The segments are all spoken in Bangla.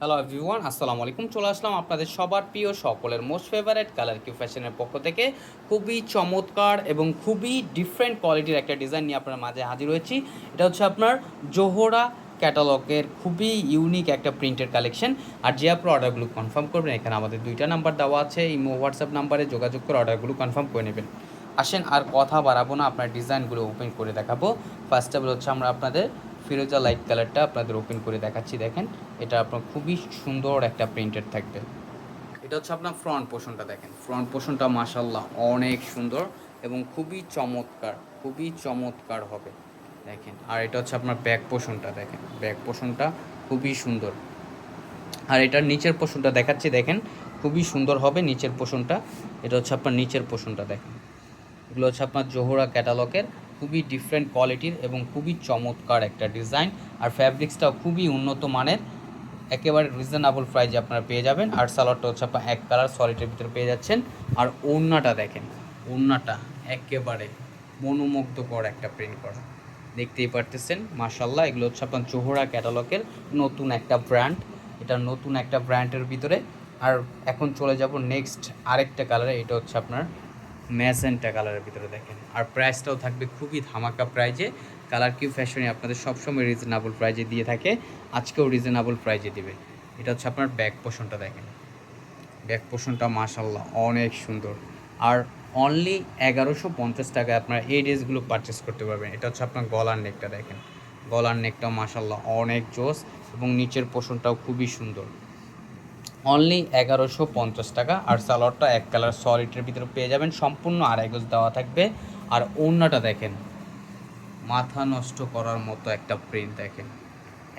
হ্যালো এভরিওয়ান আসসালামু আলাইকুম চলে আসলাম আপনাদের সবার প্রিয় সকলের মোস্ট ফেভারেট কালার কিউ ফ্যাশনের পক্ষ থেকে। খুবই চমৎকার এবং খুবই ডিফারেন্ট কোয়ালিটির একটা ডিজাইন নিয়ে আপনার মাঝে হাজির হয়েছি। এটা হচ্ছে আপনার জোহরা ক্যাটালগের খুবই ইউনিক একটা প্রিন্টের কালেকশন আর যে আপনার অর্ডারগুলো কনফার্ম করবেন, এখানে আমাদের দুইটা নাম্বার দেওয়া আছে। ইমো হোয়াটসঅ্যাপ নাম্বারে যোগাযোগ করে অর্ডারগুলো কনফার্ম করে নেবেন। আসেন, আর কথা বাড়াবো না, আপনার ডিজাইনগুলো ওপেন করে দেখাবো। ফার্স্ট অফ অল হচ্ছে আমরা আপনাদের ফিরোজা লাইট কালারটা আপনাদের ওপেন করে দেখাচ্ছি, দেখেন। এটা আপনার খুবই সুন্দর একটা প্রিন্টেড থাকবে। এটা হচ্ছে আপনার ফ্রন্ট পোর্শনটা দেখেন। ফ্রন্ট পোর্শনটা মাসাল্লাহ অনেক সুন্দর এবং খুবই চমৎকার খুবই চমৎকার হবে। দেখেন, আর এটা হচ্ছে আপনার ব্যাক পোর্শনটা দেখেন। ব্যাক পোর্শনটা খুবই সুন্দর। আর এটার নিচের পোর্শনটা দেখাচ্ছি, দেখেন। খুবই সুন্দর হবে নিচের পোর্শনটা এটা হচ্ছে আপনার নিচের পোর্শনটা দেখেন। এগুলো হচ্ছে আপনার জোহরা ক্যাটালগের খুবই ডিফারেন্ট কোয়ালিটির এবং খুবই চমৎকার একটা ডিজাইন আর ফ্যাব্রিক্সটাও খুবই উন্নত মানের, একেবারে রিজনেবল প্রাইজে আপনারা পেয়ে যাবেন। আর সালোয়ারটা হচ্ছে আপনার এক কালার সলিডের ভিতরে পেয়ে যাচ্ছেন। আর ওড়নাটা দেখেন, ওড়নাটা একেবারে মনোমুগ্ধকর একটা প্রিন্ট করা। দেখতেই পারতেছেন মাশাল্লাহ এগুলো হচ্ছে আপনার জোহরা ক্যাটালগের নতুন একটা ব্র্যান্ড এটা নতুন একটা ব্র্যান্ডের ভিতরে। আর এখন চলে যাব নেক্সট আরেকটা কালারে এটা হচ্ছে আপনার ম্যাজেন্টা কালারের ভিতরে দেখেন। আর প্রাইসটাও থাকবে খুবই ধামাকা প্রাইজে কালার কিউ ফ্যাশনে আপনাদের সবসময় রিজনেবল প্রাইজে দিয়ে থাকে। আজকেও রিজনেবল প্রাইজে দিবে। এটা হচ্ছে আপনার ব্যাক পোষণটা দেখেন। ব্যাক পোষণটা মাশাল্লাহ অনেক সুন্দর। আর অনলি এগারোশো পঞ্চাশ টাকায় আপনার এই ড্রেসগুলো পারচেস করতে পারবেন। এটা হচ্ছে আপনার গলার নেকটা দেখেন। গলার নেকটাও মাশাল্লাহ অনেক জোস এবং নিচের পোষণটাও খুবই সুন্দর। অনলি এগারোশো পঞ্চাশ টাকা। আর সালোয়ারটা এক কালার সলিডের ভিতরে পেয়ে যাবেন। সম্পূর্ণ আড়াই গজ দেওয়া থাকবে। আর ওড়নাটা দেখেন, মাথা নষ্ট করার মতো একটা প্রিন্ট দেখেন।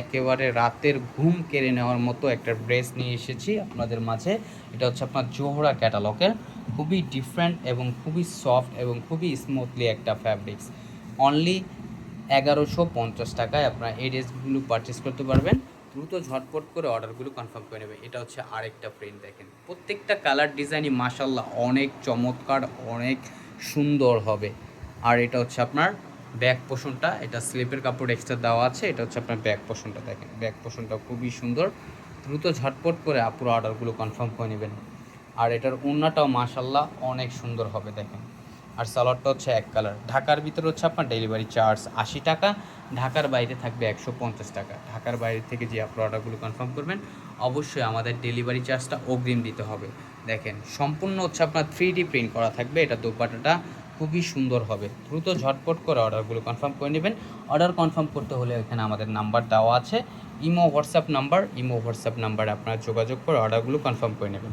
একেবারে রাতের ঘুম কেড়ে নেওয়ার মতো একটা ড্রেস নিয়ে এসেছি আপনাদের মাঝে। এটা হচ্ছে আপনার জোহরা ক্যাটালগের খুবই ডিফারেন্ট এবং খুবই সফট এবং খুবই স্মুথলি একটা ফ্যাব্রিক্স অনলি এগারোশো পঞ্চাশ টাকায় আপনারা এই ড্রেসগুলো পারচেস করতে পারবেন। দ্রুত ঝটপট করে অর্ডারগুলো কনফার্ম করে নেবে। এটা হচ্ছে আরেকটা প্রিন্ট দেখেন। প্রত্যেকটা কালার ডিজাইনই মাসাল্লাহ অনেক চমৎকার, অনেক সুন্দর হবে। আর এটা হচ্ছে আপনার ব্যাক পোষণটা এটা স্লিপের কাপড় এক্সট্রা দেওয়া আছে, এটা হচ্ছে আপনার ব্যাক পোষণটা দেখেন। ব্যাক পোষণটা খুবই সুন্দর। দ্রুত ঝটপট করে আপুরো অর্ডারগুলো কনফার্ম করে নেবেন। আর এটার ওড়নাটাও মাসাল্লাহ অনেক সুন্দর হবে দেখেন। আর সালোয়ারটা হচ্ছে এক কালার। ঢাকার ভিতরে হচ্ছে আপনার ডেলিভারি চার্জ আশি টাকা, ঢাকার বাইরে থাকবে একশো পঞ্চাশ টাকা। ঢাকার বাইরে থেকে যে আপনার অর্ডারগুলো কনফার্ম করবেন, অবশ্যই আমাদের ডেলিভারি চার্জটা অগ্রিম দিতে হবে। দেখেন, সম্পূর্ণ হচ্ছে আপনার থ্রি ডি প্রিন্ট করা থাকবে, এটা দোপাটাটা খুবই সুন্দর হবে। দ্রুত ঝটপট করে অর্ডারগুলো কনফার্ম করে নেবেন। অর্ডার কনফার্ম করতে হলে এখানে আমাদের নাম্বার দেওয়া আছে। Imo WhatsApp number imo WhatsApp নাম্বারে আপনারা যোগাযোগ করে অর্ডারগুলো কনফার্ম করে নেবেন।